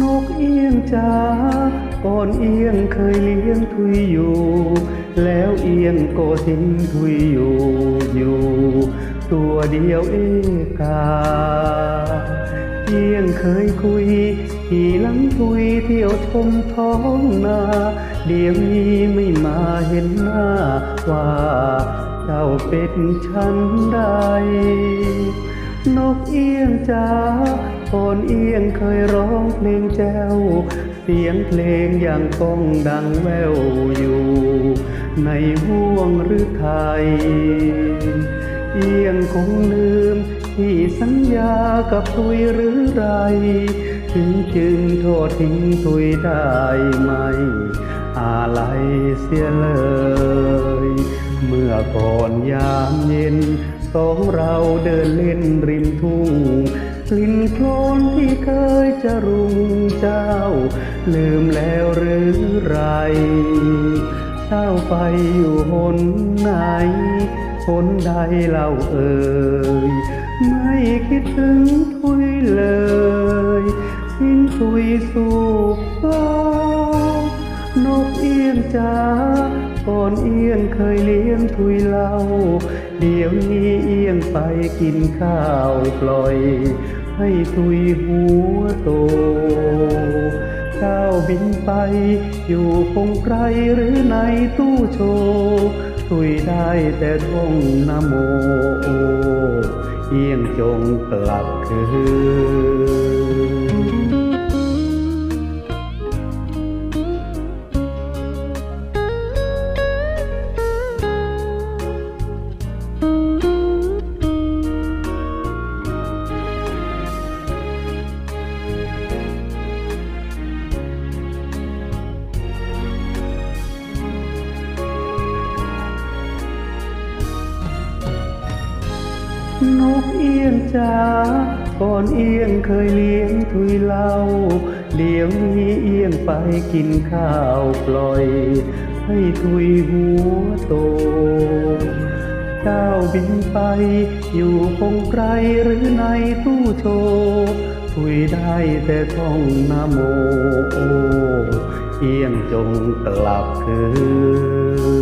นกเอี้ยงจ้าก่อนเอี้ยงเคยเลี้ยงทุยอยู่ แล้วเอี้ยงก็ทิ้งทุยอยู่อยู่ ตัวเดียวเอกาเอี้ยงเคยคุยขี่หลังทุยเที่ยวชมท้องนา เดี๋ยวนี้ไม่มาเห็นหน้าว่าเจ้าเป็นฉันใดนกเอี้ยงจ้า อนเอียงเคยร้องเพลงแจ้ว เสียงเพลงย่างก้องดังแววอยู่ ในห่วงหรือไทย เอียงคงลืมที่สัญญากับทุยหรือไร ถึงจึงโทษทิ้งทุยได้ไหมอะไรเสียเลย เมื่อก่อนยามเย็น สองเราเดินเล่นริมทุ่ง ลิ่นโคลนที่เคยจะรุงเจ้า ลืมแล้วหรือไรเจ้าไปอยู่หนไหนหนใดเล่าเอ่ยไม่คิดถึงทุยเลย สิ้นทุยสู่ฟ้านกเอี้ยงจ้าก่อนเอี้ยงเคยเลี้ยงทุยเล่าเดี๋ยวนี้เอี้ยงไปกินข้าวปล่อย ให้ตุยหัวโตก้าวบินไป อยู่คงไกลหรือในตู้โชว์ทุยได้แต่ท่องนโมเอียงจงกลับคืน นกเอี้ยงจ้าก่อนเอี้ยงเคยเลี้ยงทุยเล่า เดี๋ยวนี้เอี้ยงไปกินข้าวปล่อย ให้ทุยหัวโต เจ้าบินไป อยู่คงไกลหรือในตู้โชว์ทุยได้แต่ท่องนะโม เอี้ยงจงกลับคืน